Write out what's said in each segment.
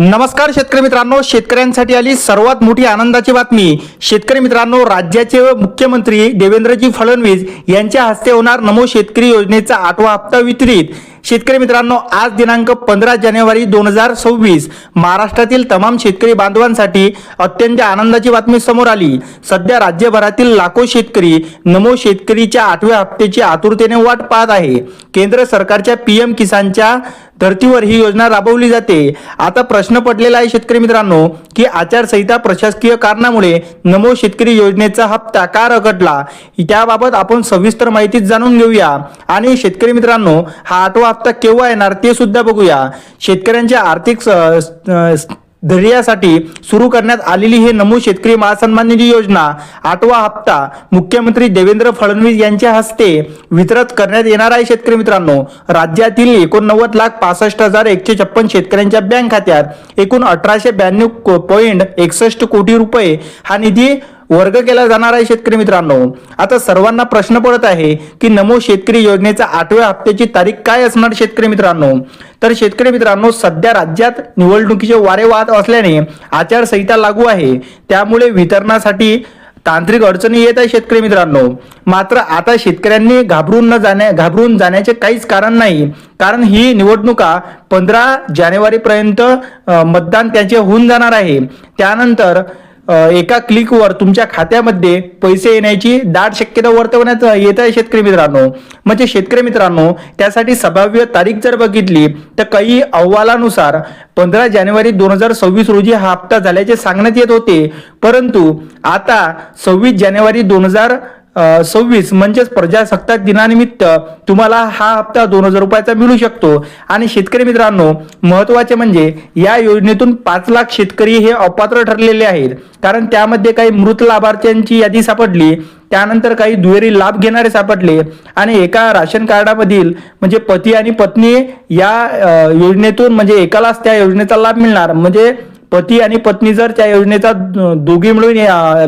नमस्कार शेतकरी मित्रांनो शेतकऱ्यांसाठी आली सर्वात मोठी आनंदाची बातमी. शेतकरी मित्रांनो राज्याचे मुख्यमंत्री देवेंद्रजी फडणवीस यांच्या हस्ते होणार नमो शेतकरी योजनेचा आठवा हप्ता वितरित. शेतकरी मित्रांनो आज दिनांक पंधरा जानेवारी दोन हजार सव्वीस. महाराष्ट्रातील तमाम शेतकरी बांधवांसाठी अत्यंत आनंदाची बातमी समोर आली. सध्या राज्यभरातील लाखो शेतकरी नमो शेतकरीच्या आठव्या हप्त्याची आतुरतेने वाट पाहत आहे. केंद्र सरकारच्या पीएम किसानच्या धर्तीवर ही योजना राबवली जाते. आता प्रश्न पडलेला आहे शेतकरी मित्रांनो की आचारसंहिता प्रशासकीय कारणामुळे नमो शेतकरी योजनेचा हप्ता का रखडला त्याबाबत आपण सविस्तर माहिती जाणून घेऊया. आणि शेतकरी मित्रांनो हा आठवा हप्ता केव्हा येणार ते सुद्धा बघूया. शेतकऱ्यांच्या आर्थिक धैर्यासाठी सुरू करण्यात आलेली हे नमो शेतकरी महासन्मान निधी योजना आठवा हप्ता मुख्यमंत्री देवेंद्र फडणवीस यांच्या हस्ते वितरित करण्यात येणार आहे शेतकरी मित्रांनो. राज्यातील एकोणनव्वद लाख पासष्ट हजार एकशे छप्पन शेतकऱ्यांच्या बँक खात्यात एकूण अठराशे ब्याण्णव पॉईंट एकसष्ट कोटी रुपये हा निधी वर्ग केला जाणार आहे शेतकरी मित्रांनो. आता सर्वांना प्रश्न पडत आहे की नमो शेतकरी योजनेचा आठव्या हप्त्याची तारीख काय असणार शेतकरी मित्रांनो? तर शेतकरी मित्रांनो सध्या राज्यात निवडणुकीचे वारे वाहत असल्याने आचारसंहिता लागू आहे. त्यामुळे वितरणासाठी तांत्रिक अडचणी येत आहे शेतकरी मित्रांनो. मात्र आता शेतकऱ्यांनी घाबरून न जाण्या घाबरून जाण्याचे काहीच कारण नाही. कारण ही निवडणुका पंधरा जानेवारीपर्यंत मतदान त्यांचे होऊन जाणार आहे. त्यानंतर एका क्लिकवर तुमच्या खात्यामध्ये पैसे येण्याची दाट शक्यता वर्तवण्यात येत आहे शेतकरी मित्रांनो. म्हणजे शेतकरी मित्रांनो त्यासाठी संभाव्य तारीख जर बघितली तर काही अहवालानुसार पंधरा जानेवारी दोन हजार सव्वीस रोजी हा हप्ता झाल्याचे सांगण्यात येत होते. परंतु आता सव्वीस जानेवारी दोन हजार सव्वीस म्हणजेच प्रजासत्ताक दिनानिमित्त तुम्हाला हा हप्ता दोन हजार रुपयाचा मिळू शकतो. आणि शेतकरी मित्रांनो महत्त्वाचे म्हणजे या योजनेतून पाच लाख शेतकरी हे अपात्र ठरलेले आहेत. कारण त्यामध्ये काही मृत लाभार्थ्यांची यादी सापडली त्यानंतर काही दुहेरी लाभ घेणारे सापडले आणि एका राशन कार्डामधील म्हणजे पती आणि पत्नी या योजनेतून म्हणजे एकालाच त्या योजनेचा लाभ मिळणार. म्हणजे पती आणि पत्नी जर त्या योजनेचा दोघी मिळून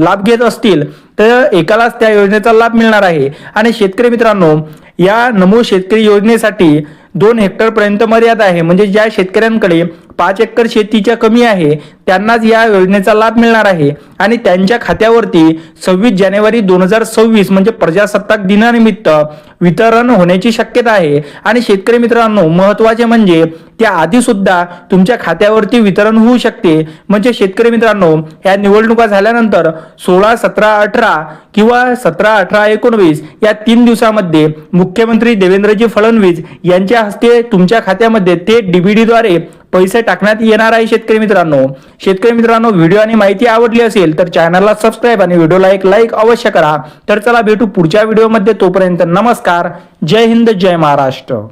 लाभ घेत असतील तर एकालाच त्या योजनेचा लाभ मिळणार आहे. आणि शेतकरी मित्रांनो या नमो शेतकरी योजनेसाठी दोन हेक्टर पर्यंत मर्यादा आहे. म्हणजे ज्या शेतकऱ्यांकडे पाच एकर शेतीच्या कमी आहे त्यांनाच या योजनेचा लाभ मिळणार आहे. आणि त्यांच्या खात्यावरती सव्वीस जानेवारी दोन हजार सव्वीस म्हणजे प्रजासत्ताक दिनानिमित्त वितरण होण्याची शक्यता आहे. आणि शेतकरी मित्रांनो महत्त्वाचे म्हणजे त्या आधी सुद्धा तुमच्या खात्यावरती वितरण होऊ शकते. म्हणजे शेतकरी मित्रांनो या निवडणुका झाल्यानंतर सोळा सतरा अठरा किंवा सतरा अठरा एकोणवीस या तीन दिवसामध्ये मुख्यमंत्री देवेंद्रजी फडणवीस यांच्या हस्ते तुमच्या खात्यामध्ये ते डीबीडीद्वारे पैसे टाकण्यात येणार आहे शेतकरी मित्रांनो. शेतकरी मित्रांनो व्हिडिओ आणि माहिती आवडली असेल तर चॅनलला सबस्क्राईब आणि व्हिडिओला एक लाईक अवश्य करा. तर चला भेटू पुढच्या व्हिडिओमध्ये तोपर्यंत नमस्कार. जय हिंद जय महाराष्ट्र.